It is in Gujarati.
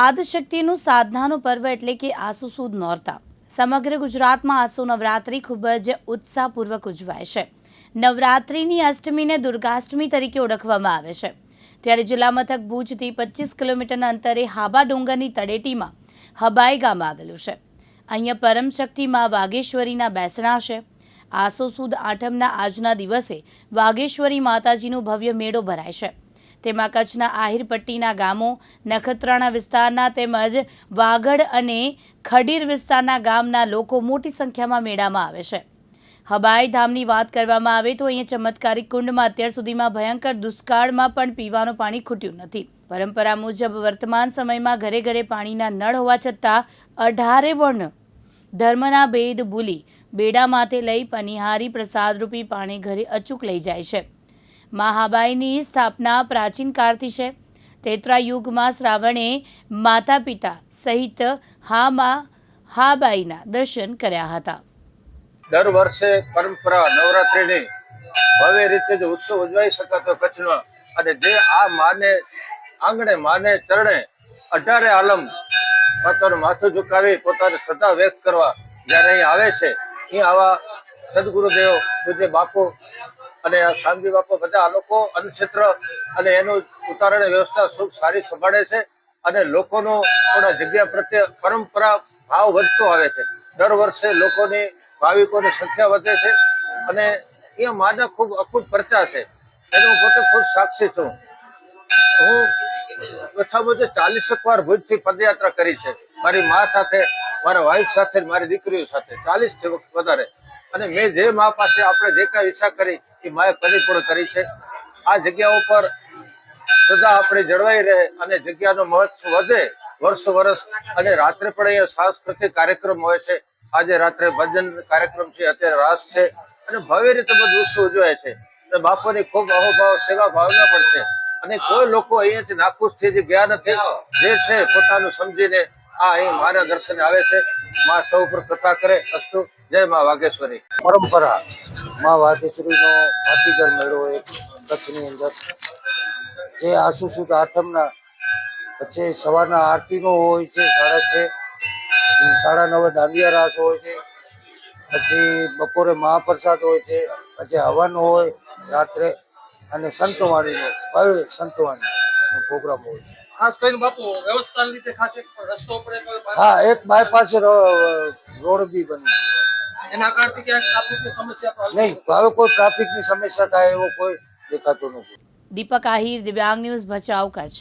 આદિશક્તિનું સાધનાનું પર્વ એટલે કે આસુ સુદ નોરતા. સમગ્ર ગુજરાતમાં આસુ નવરાત્રિ ખૂબ જ ઉત્સાહપૂર્વક ઉજવાય છે. નવરાત્રિની અષ્ટમીને દુર્ગાષ્ટમી તરીકે ઓળખવામાં આવે છે. ત્યારે જિલ્લા મથક ભુજથી પચીસ કિલોમીટરના અંતરે હાબા ડુંગરની તળેટીમાં હબાઈ ગામ આવેલું છે. અહીંયા પરમશક્તિ શક્તિમાં વાઘેશ્વરીના બેસણા છે. આસો સુદ આઠમના આજના દિવસે વાઘેશ્વરી માતાજીનો ભવ્ય મેળો ભરાય છે. તેમાં કચ્છના આહિર પટ્ટીના ગામો, નખત્રાણા વિસ્તારના તેમજ વાગડ અને ખડીર વિસ્તારના ગામના લોકો મોટી સંખ્યામાં મેળામાં આવે છે. હબાઈ ધામની વાત કરવામાં આવે તો અહીંયા ચમત્કારી કુંડમાં અત્યાર સુધીમાં ભયંકર દુષ્કાળમાં પણ પીવાનું પાણી ખૂટ્યું નથી. પરંપરા મુજબ વર્તમાન સમયમાં ઘરે ઘરે પાણીના નળ હોવા છતાં અઢારે વર્ણ ધર્મના ભેદ ભૂલી, બેડા માથે લઈ પનિહારી પ્રસાદરૂપી પાણી ઘરે અચૂક લઈ જાય છે. મહાબાઈની સ્થાપના પ્રાચીન કાળથી છે. તેત્રા યુગમાં શ્રાવણે માતા પિતા સહિત હામાં હાબાઈના દર્શન કર્યા હતા. દર વર્ષે પરંપરા નવરાત્રિની ભવ્ય રીતે જો ઉત્સવ ઉજવાઈ શકાતો કચ્છમાં અને જે આ માને, આંગણે માને ચરણે અઢારે આલમ પોતાનું માથું ઝુકાવી પોતાની શ્રદ્ધા વ્યક્ત કરવા જ્યારે અહીં આવે છે અહીં આવા સદગુરુદેવ, પૂજ્ય બાપુ અને આ બાપો બધા આ લોકો અન્નક્ષેત્ર અને એનું ઉતારણ વ્યવસ્થા ખૂબ સારી સંભાળે છે અને લોકોનો થોડા જગ્યા પ્રત્યે પરંપરા ભાવ વધતો આવે છે. દર વર્ષે લોકોની ભાવિકોની સંખ્યા વધે છે અને એ માના ખૂબ અખૂટ પરચા છે. એનો હું પોતે ખૂબ સાક્ષી છું. હું ઓછામાં ઓછું ચાલીસ વાર ભુજથી પદયાત્રા કરી છે. મારી મા સાથે, મારા વાઈફ સાથે, મારી દીકરીઓ સાથે ચાલીસ વધારે. અને મેં જે મા પાસે આપણે જે કાંઈ ઈચ્છા કરી એ માએ પરિપૂર્ણ કરી છે. આ જગ્યા ઉપર સદા આપણે જળવાઈ રહે અને જગ્યાનો મહત્વ વધે, વર્ષ વર્ષ અને રાત્રે પણ અહીંયા સાંસ્કૃતિક કાર્યક્રમ હોય છે. આજે રાત્રે ભજન કાર્યક્રમ છે, અત્યારે રાસ છે અને ભવ્ય રીતે બધું ઉત્સવ ઉજવાય છે. અને બાપુની ખૂબ અહોભાવ, સેવા ભાવના પણ છે. અને કોઈ લોકો અહીંયાથી નાખુશ થઈ ગયા નથી, જે છે પોતાનું સમજીને આ અહીં મારા દર્શને આવે છે. માં સૌ પર કૃપા કરે, અસ્તુ, જય માં વાઘેશ્વરી. પરંપરા, મા વાઘેશ્વરીનો ભાતીગર મેળો એક કચ્છની અંદર. જે આસુ સુદ આઠમના પછી સવારના આરતીનો હોય છે, સાડા છ, સાડા નવે દાંડિયા રાસ હોય છે, પછી બપોરે મહાપ્રસાદ હોય છે, પછી હવન હોય રાત્રે, અને સંતવાણીનો, ભવ્ય સંતવાણીનો પ્રોગ્રામ હોય છે. ખાસ કરીને બાપુ વ્યવસ્થાના રીતે ખાસ એક રસ્તો પડે હા એક બાયપાસ રોડ બી બન્યો એના કારણથી ક્યાંક ટ્રાફિકની સમસ્યા પણ નહીં હવે કોઈ ટ્રાફિકની સમસ્યા થાય એવો કોઈ દેખાતો નથી. દીપક આહિર દિવ્યાંગ ન્યૂઝ ભચાઉ કચ્છ.